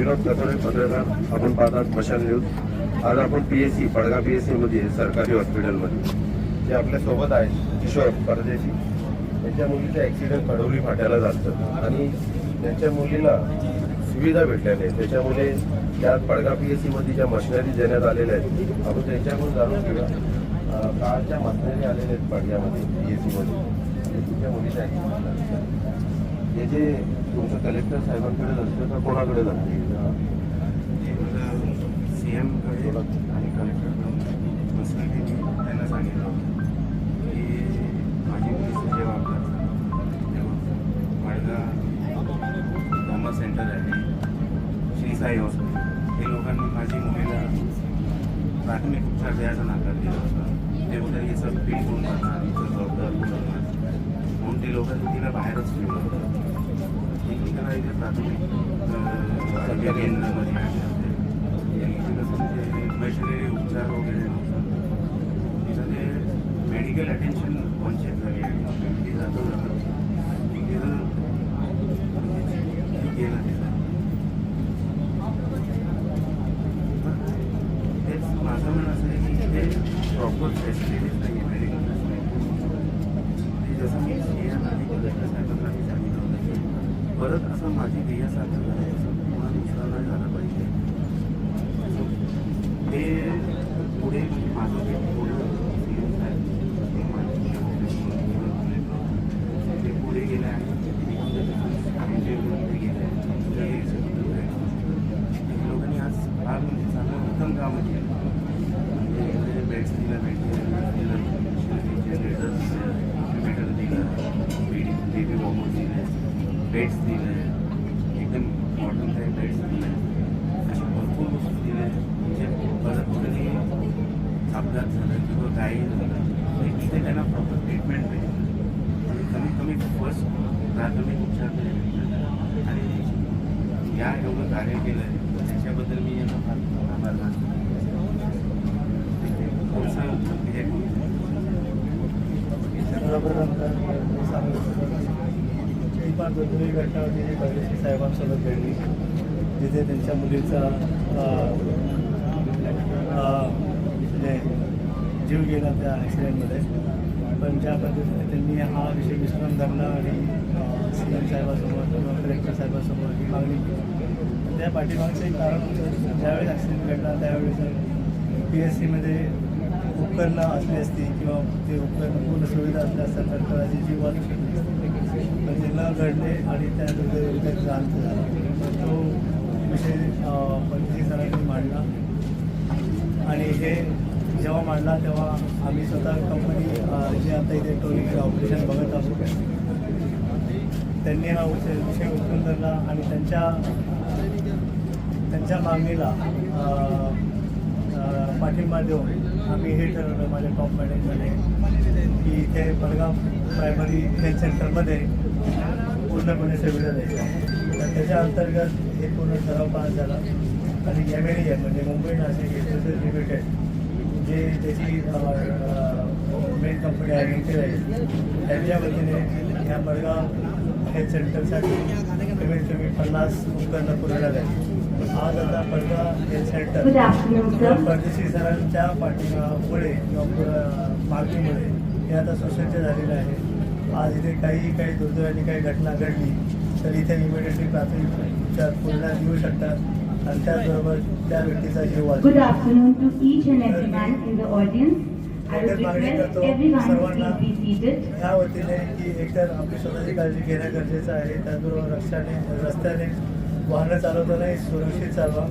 विनोद कथोरे पत्रकार आपण पाहतात स्मशान न्यूज आज आपण P S C Padga P एसमध्ये सरकारी हॉस्पिटलमध्ये. जे आपल्यासोबत आहेत किशोर परदेशी. त्यांच्या मुलीचा ॲक्सिडेंट कडवली फाट्याला जातं आणि त्यांच्या मुलीला सुविधा भेटल्या नाही त्याच्यामुळे त्या पडगा पी एसमध्ये ज्या मशिनरी देण्यात आलेल्या आहेत आपण त्यांच्याकडून जाणून घेऊया. अं, मशिनरी आलेल्या आहेत पडग्यामध्ये पी एस सीमध्ये आणि तुमच्या मुलीचा ॲक्सिडेंट हे जे तुमचं कलेक्टर साहेबांकडे जातं तर कोणाकडे जाते सी एमकडे आणि कलेक्टरकडून पर्सनली त्यांना सांगितलं की माझी मुलीचं जेव्हा तेव्हा कॉमर्स सेंटर आहे श्री साई हॉस्पिटल हे लोकांनी माझी मुलीला प्राथमिक उपचार द्यायचा नकार दिला होता. ते बोलतात याचं बिल कोण करणार याचं जबाबदार कोण करणार म्हणून ते लोकांनी तिला बाहेरच ठेवलं होतं. ती तिला इथे प्राथमिक उपचार वगैरे तिथं ते मेडिकल अटेन्शन वंचित झाली आहे. तिथे जातो जातो तिथे हे केलं तिथं तेच माझं म्हणणं असं आहे की ते प्रॉपर फॅसिलिटीज नाही आहे मेडिकल फॅसिलिटी जसं मी सिया आणि कलेक्टर साहेबांना मी सांगितलं होतं की परत असं माझी ध्येयासारखं झालं बेड्स दिले एकदम मॉडर्न टाईप बेड्स दिले अशा भरपूर वस्तू दिल्या म्हणजे परत कधी अपघात झाला किंवा काही झालं तर त्यांना प्रॉपर ट्रीटमेंट भेटेल म्हणजे कमीत कमी फ़र्स्ट प्राथमिक उपचार तरी आणि या एवढं कार्य केलं आहे त्याच्याबद्दल मी यांना फार आभार मानतो थोडंसं हे। ही दुर्दैवी घटना होती जी परदेशी साहेबांसोबत घडली जिथे त्यांच्या मुलीचा म्हणजे जीव गेला त्या ॲक्सिडेंटमध्ये पण ज्या पद्धतीने त्यांनी हा विषय विश्राम धरला आणि सी एम साहेबासमोर किंवा कलेक्टर साहेबासमोर ही मागणी केली. त्या पाठीमागचं एक कारण होतं. ज्यावेळेस ॲक्सिडेंट घडला त्यावेळेस पी एस सीमध्ये उपकरणं असली असती किंवा ते उपकरणं पूर्ण सुविधा असल्या असतात तर कदाचित जीवन पण ते न घडले आणि त्या दुर्दैवाचा अंत झाला. तर तो विषय पंचवीस सरांनी मांडला. आणि हे जेव्हा मांडला तेव्हा आम्ही स्वतः कंपनी जे आता इथे टोलिंग ऑपरेशन बघत असू त्यांनी हा विषय विषय उचलून धरला आणि त्यांच्या त्यांच्या मागणीला पाठिंबा देऊन आम्ही हे ठरवलं माझ्या टॉप मॅनेजमध्ये की इथे बडगाव प्रायमरी हेल्थ सेंटरमध्ये पूर्णपणे सुविधा द्यायच्या तर त्याच्या अंतर्गत हे पूर्ण ठराव पास झाला. आणि एम एन एम म्हणजे मुंबई नाशिक एक्सप्रेसेस लिमिटेड जे त्याची मेन कंपनी आहे आहे त्यांच्या वतीने या बडगाव हेल्थ सेंटरसाठी कमीत कमी पन्नास उपकरणं पुरवण्यात आहे आज आता Badgaon health centre Good afternoon, sir. परदेशी सरांच्या पाठीमुळे किंवा मागणीमुळे हे आता सुसज्ज झालेलं आहे आज इथे काही काही दुर्दैवानी काही घटना घडली तर इथे इमिडिएटली प्राथमिक उपचार पूर्ण देऊ शकतात आणि त्याचबरोबर त्या व्यक्तीचा जीव Good वाचतो afternoon to each and every man in the audience. I would एकच मागणी request करतो everyone to सर्वांना. ह्या वतीने की एकतर आपली स्वतःची काळजी घेणं गरजेचं आहे त्याचबरोबर रस्त्याने रस्त्याने वाहन चालवतानाही सुरक्षित चालवा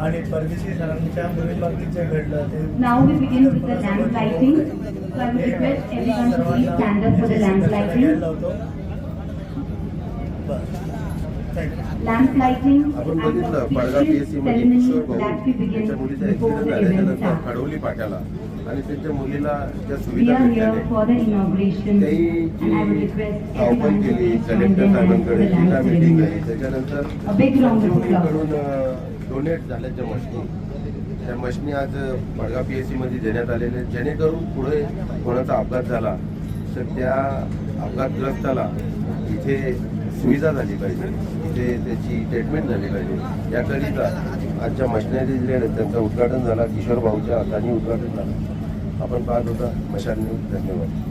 आणि परदेशी सरांच्या मुली बाबतीत जे घडलं ते लावतो लॅम्प लाईटिंग आपण बघितलं पडगाव पीएससी मध्ये मुलीचा ऍक्सिडेंट झाल्याच्यानंतर पाट्याला. आणि त्यांच्या मुलीला ज्या सुविधा भेटल्या त्याही जी धावपळ केली कलेक्टर साहेबांकडे जिल्हा मिटिंग. आहे. त्याच्यानंतर. कंपनीकडून डोनेट झाल्याच्या मशनी. त्या मशनी आज बडगा पी एस सीमध्ये देण्यात आलेल्या आहेत. जेणेकरून पुढे कोणाचा अपघात झाला तर त्या अपघातग्रस्ताला इथे सुविधा झाली पाहिजे. इथे त्याची ट्रीटमेंट झाली पाहिजे. याकरिता आजच्या मशिनरी त्यांचं उद्घाटन झालं. किशोर भाऊच्या हाताने उद्घाटन झालं. आपण पाहत होता. मशाल न्यूज. धन्यवाद.